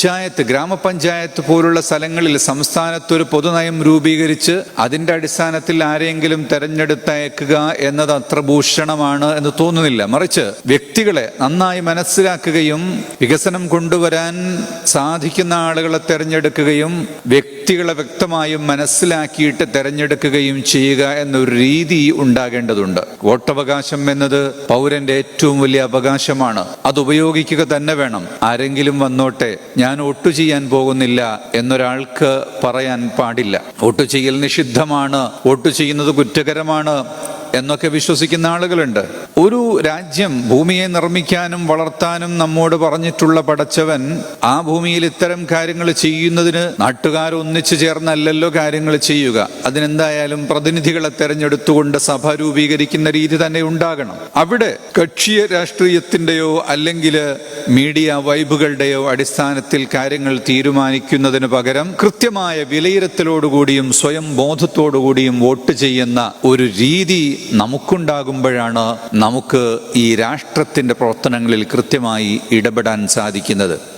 പഞ്ചായത്ത് ഗ്രാമപഞ്ചായത്ത് പോലുള്ള സ്ഥലങ്ങളിൽ സംസ്ഥാനത്ത് ഒരു പൊതുനയം രൂപീകരിച്ച് അതിന്റെ അടിസ്ഥാനത്തിൽ ആരെങ്കിലും തെരഞ്ഞെടുത്തയക്കുക എന്നത് അത്ര ഭൂഷണമാണ് എന്ന് തോന്നുന്നില്ല. മറിച്ച് വ്യക്തികളെ നന്നായി മനസ്സിലാക്കുകയും വികസനം കൊണ്ടുവരാൻ സാധിക്കുന്ന ആളുകളെ തെരഞ്ഞെടുക്കുകയും വ്യക്തികളെ വ്യക്തമായും മനസ്സിലാക്കിയിട്ട് തെരഞ്ഞെടുക്കുകയും ചെയ്യുക എന്നൊരു രീതി ഉണ്ടാകേണ്ടതുണ്ട്. വോട്ടവകാശം എന്നത് പൗരന്റെ ഏറ്റവും വലിയ അവകാശമാണ്. അത് ഉപയോഗിക്കുക തന്നെ വേണം. ആരെങ്കിലും വന്നോട്ടെ ഞാൻ വോട്ട് ചെയ്യാൻ പോകുന്നില്ല എന്നൊരാൾക്ക് പറയാൻ പാടില്ല. വോട്ട് ചെയ്യൽ നിഷിദ്ധമാണ് വോട്ട് ചെയ്യുന്നത് കുറ്റകരമാണ് എന്നൊക്കെ വിശ്വസിക്കുന്ന ആളുകളുണ്ട്. ഒരു രാജ്യം ഭൂമിയെ നിർമ്മിക്കാനും വളർത്താനും നമ്മോട് പറഞ്ഞിട്ടുള്ള പടച്ചവൻ ആ ഭൂമിയിൽ ഇത്തരം കാര്യങ്ങൾ ചെയ്യുന്നതിന് നാട്ടുകാർ ഒന്നിച്ചു ചേർന്നല്ലല്ലോ കാര്യങ്ങൾ ചെയ്യുക. അതിനെന്തായാലും പ്രതിനിധികളെ തെരഞ്ഞെടുത്തുകൊണ്ട് സഭ രൂപീകരിക്കുന്ന രീതി തന്നെ ഉണ്ടാകണം. അവിടെ കക്ഷിയ രാഷ്ട്രീയത്തിന്റെയോ അല്ലെങ്കിൽ മീഡിയ വൈബുകളുടെയോ അടിസ്ഥാനത്തിൽ കാര്യങ്ങൾ തീരുമാനിക്കുന്നതിന് പകരം കൃത്യമായ വിലയിരുത്തലോടുകൂടിയും സ്വയം ബോധത്തോടുകൂടിയും വോട്ട് ചെയ്യുന്ന ഒരു രീതി നമുക്കുണ്ടാകുമ്പോഴാണ് നമുക്ക് ഈ രാഷ്ട്രത്തിന്റെ പ്രവർത്തനങ്ങളിൽ കൃത്യമായി ഇടപെടാൻ സാധിക്കുന്നത്.